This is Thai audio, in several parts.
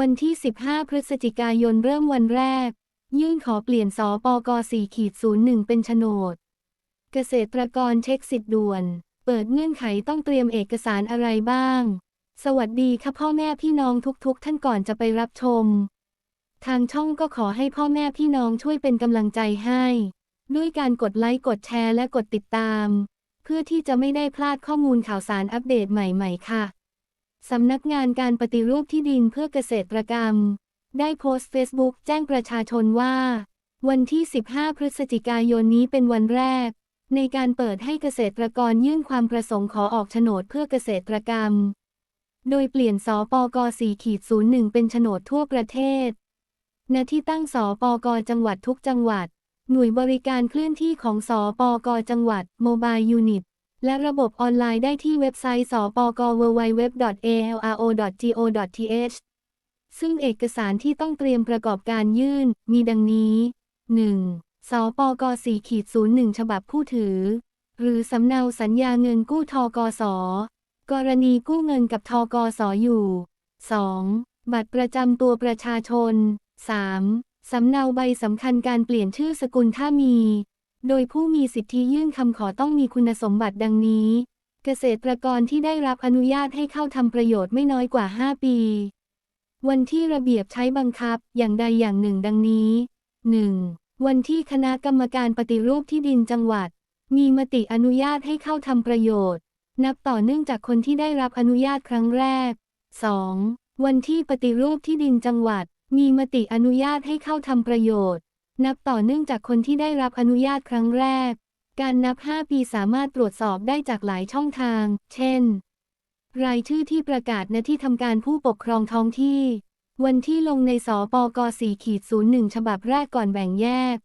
วันที่ 15 พฤศจิกายนเริ่มวันแรก ยื่นขอเปลี่ยนสปก4.01 เป็นโฉนด เกษตรกรเช็คสิทธิ์ด่วน เปิดเงื่อนไขต้องเตรียมเอกสารอะไรบ้าง สวัสดีค่ะพ่อแม่พี่น้องทุกๆ ท่านก่อนจะไปรับชม ทางช่องก็ขอให้พ่อแม่พี่น้องช่วยเป็นกำลังใจให้ ด้วยการกดไลค์กดแชร์และกดติดตาม เพื่อที่จะไม่ได้พลาดข้อมูลข่าวสารอัปเดตใหม่ ๆ ค่ะ สำนักงานการปฏิรูปที่ดินเพื่อเกษตรกรรม ได้โพสต์เฟซบุ๊กแจ้งประชาชนว่า วันที่ 15 พฤศจิกายนนี้เป็นวันแรก ในการเปิดให้เกษตรกรยื่นความประสงค์ขอออกโฉนดเพื่อเกษตรกรรม โดยเปลี่ยนสปก4.01 เป็นโฉนดทั่วประเทศ ณ ที่ตั้งสปกจังหวัดทุกจังหวัด หน่วยบริการเคลื่อนที่ของสปกจังหวัด Mobile Unit และระบบออนไลน์ได้ที่เว็บไซต์สปก www.alro.go.th ซึ่งเอกสารที่ต้องเตรียมประกอบการยื่น มีดังนี้ 1. สปก4.01 ฉบับผู้ถือ หรือสำเนาสัญญาเงินกู้ทกส กรณีกู้เงินกับทกสอยู่ 2. บัตรประจำตัวประชาชน 3. สำเนาใบสำคัญการเปลี่ยนชื่อสกุลถ้ามี โดยผู้มีสิทธิยื่นคำขอต้องมีคุณสมบัติดังนี้ เกษตรกรที่ได้รับอนุญาตให้เข้าทำประโยชน์ไม่น้อยกว่า 5 ปี วันที่ระเบียบใช้บังคับอย่างใดอย่างหนึ่งดังนี้ 1. วันที่คณะกรรมการปฏิรูปที่ดินจังหวัด มีมติอนุญาตให้เข้าทำประโยชน์ นับต่อเนื่องจากคนที่ได้รับอนุญาตครั้งแรก 2. วันที่ปฏิรูปที่ดินจังหวัด มีมติอนุญาตให้เข้าทำประโยชน์ นับต่อเนื่องจากคนที่ได้รับอนุญาตครั้งแรก การนับ 5 ปีสามารถตรวจสอบได้จากหลายช่องทาง เช่น รายชื่อที่ประกาศณที่ทำการผู้ปกครองท้องที่ วันที่ลงในสปก4.01 ฉบับแรกก่อนแบ่งแยก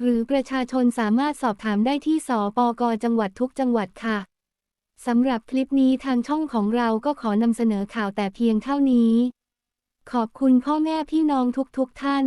หรือประชาชนสามารถสอบถามได้ที่สปกจังหวัดทุกจังหวัดค่ะสำหรับคลิปนี้ทางช่องของเราก็ขอนำเสนอข่าวแต่เพียงเท่านี้ ขอบคุณพ่อแม่พี่น้องทุกๆทท่าน